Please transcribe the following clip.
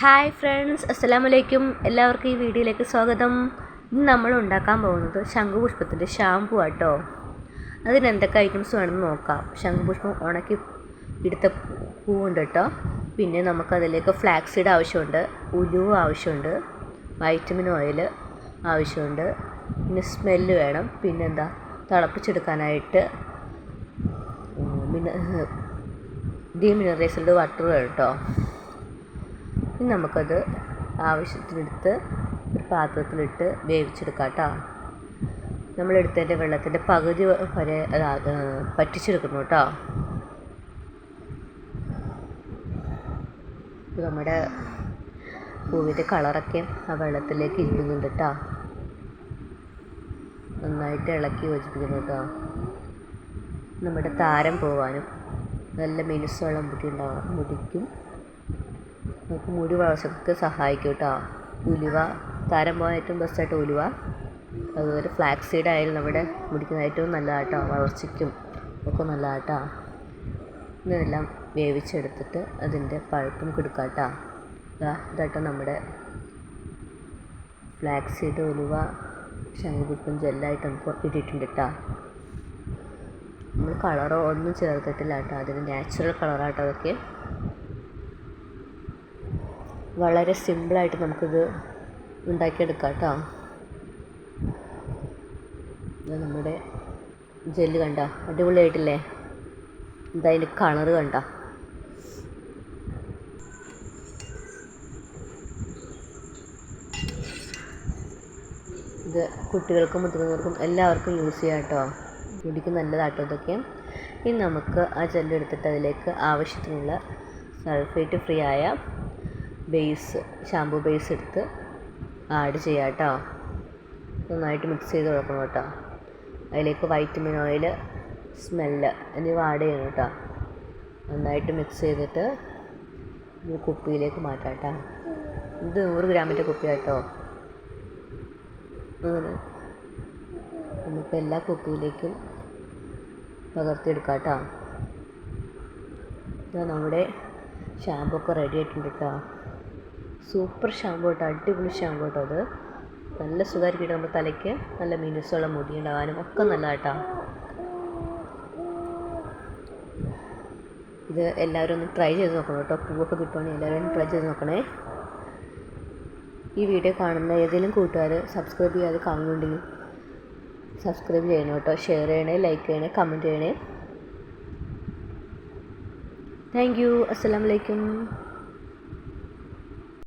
Hi friends അസ്സലാമു അലൈക്കും എല്ലാവർക്കും ഈ വീഡിയോയിലേക്ക് സ്വാഗതം. ഇന്ന് നമ്മൾ ഉണ്ടാക്കാൻ പോകുന്നത് ശംഖുപുഷ്പത്തിന്റെ ഷാമ്പു ആട്ടോ. അതിന് എന്തൊക്കെ ഐറ്റംസ് വേണമെന്ന് നോക്കാം. ശംഖുപുഷ്പം ഉണക്കി എടുത്ത പൂവുണ്ട് കേട്ടോ. പിന്നെ നമുക്കതിലേക്ക് ഫ്ലാക്സീഡ് ആവശ്യമുണ്ട് ഉലുവ ആവശ്യമുണ്ട് വൈറ്റമിൻ ഓയിൽ ആവശ്യമുണ്ട് പിന്നെ സ്മെല്ല് വേണം പിന്നെന്താ തിളപ്പിച്ചെടുക്കാനായിട്ട് പിന്നെ ഡീമിനറൈസ്ഡ് വാട്ടർ വേണം കേട്ടോ. ഇനി നമുക്കത് ആവശ്യത്തിനെടുത്ത് ഒരു പാത്രത്തിലിട്ട് വേവിച്ചെടുക്കാം കേട്ടോ നമ്മളെടുത്തതിന്റെ വെള്ളത്തിന്റെ പകുതി വരെ അത് പറ്റിച്ചെടുക്കണം കേട്ടോ. നമ്മുടെ പൂവിന്റെ കളറൊക്കെ ആ വെള്ളത്തിലേക്ക് ഇരിക്കുന്നുണ്ട് കേട്ടോ. നന്നായിട്ട് ഇളക്കി യോജിപ്പിക്കുന്നു കേട്ടോ. നമ്മുടെ താരം പോവാനും നല്ല മിനുസോളം മുടി ഉണ്ടാവും മുടിക്കും. നമുക്ക് മുടി വളർച്ചയ്ക്ക് സഹായിക്കും കേട്ടോ. ഉലുവ താരം പോകാൻ ഏറ്റവും ബെസ്റ്റായിട്ട് ഉലുവ. അതുപോലെ ഫ്ലാക്സ് സീഡ് ആയാലും നമ്മുടെ മുടിക്കുന്ന ഏറ്റവും നല്ലതാണ് വളർച്ചയ്ക്കും ഒക്കെ നല്ലതാണ് ഇതെല്ലാം വേവിച്ചെടുത്തിട്ട് അതിന്റെ പഴുപ്പും കൊടുക്കാട്ടോ. കേട്ടോ ഇതാട്ടോ നമ്മുടെ ഫ്ലാക്സ് സീഡ് ഉലുവ ശംഖുപുഷ്പം ജെല്ലായിട്ട് നമുക്ക് ഇട്ടിട്ടുണ്ട് കേട്ടോ. നമ്മൾ കളറോ ഒന്നും ചേർത്തിട്ടില്ല കേട്ടോ. അതിന് നാച്ചുറൽ കളറാട്ടോ അതൊക്കെ. വളരെ സിമ്പിളായിട്ട് നമുക്കിത് ഉണ്ടാക്കിയെടുക്കാം കേട്ടോ. ഇത് നമ്മുടെ ജെല്ല് കണ്ട? അടിപൊളിയായിട്ടില്ലേ? എന്താ അതിന്റെ കളറ് കണ്ട? ഇത് കുട്ടികൾക്കും മുതിർന്നവർക്കും എല്ലാവർക്കും യൂസ് ചെയ്യാം കേട്ടോ. മുടിക്ക് നല്ലതാട്ടോ ഇതൊക്കെ. ഇനി നമുക്ക് ആ ജെല്ല് എടുത്തിട്ട് അതിലേക്ക് ആവശ്യത്തിനുള്ള സൾഫേറ്റ് ഫ്രീ ആയ ബേസ് ഷാംപൂ ബേസ് എടുത്ത് ആഡ് ചെയ്യാം കേട്ടോ നന്നായിട്ട് മിക്സ് ചെയ്ത് കൊടുക്കണം കേട്ടോ അതിലേക്ക് വൈറ്റമിൻ ഓയിൽ സ്മെല്ല് എന്നിവ ആഡ് ചെയ്യണം കേട്ടോ നന്നായിട്ട് മിക്സ് ചെയ്തിട്ട് ഈ കുപ്പിയിലേക്ക് മാറ്റാം കേട്ടോ ഇത് നൂറ് ഗ്രാമിന്റെ കുപ്പിയാട്ടോ അങ്ങനെ. നമുക്ക് എല്ലാ കുപ്പിയിലേക്കും പകർത്തിയെടുക്കാം കേട്ടോ നമ്മുടെ ഷാമ്പൊക്കെ റെഡി ആയിട്ടുണ്ട് കേട്ടോ സൂപ്പർ ഷാമ്പു കേട്ടോ അടിപൊളി ഷാമ്പു കേട്ടോ അത്. നല്ല സുഖമായിരിക്കും നമ്മുടെ തലയ്ക്ക്. നല്ല മിനുസുള്ള മുടി ഉണ്ടാകാനും ഒക്കെ നല്ല കേട്ടോ ഇത് എല്ലാവരും ഒന്ന് ട്രൈ ചെയ്ത് നോക്കണം കേട്ടോ. പൂവൊക്കെ കിട്ടുവാണെങ്കിൽ എല്ലാവരും ട്രൈ ചെയ്ത് നോക്കണേ. ഈ വീഡിയോ കാണുന്ന ഏതെങ്കിലും കൂട്ടുകാർ സബ്സ്ക്രൈബ് ചെയ്യാതെ കാണുന്നുണ്ടെങ്കിൽ സബ്സ്ക്രൈബ് ചെയ്യണം കേട്ടോ. ഷെയർ ചെയ്യണേ ലൈക്ക് ചെയ്യണേ കമന്റ് ചെയ്യണേ. താങ്ക് യു അസ്സലാമലൈക്കും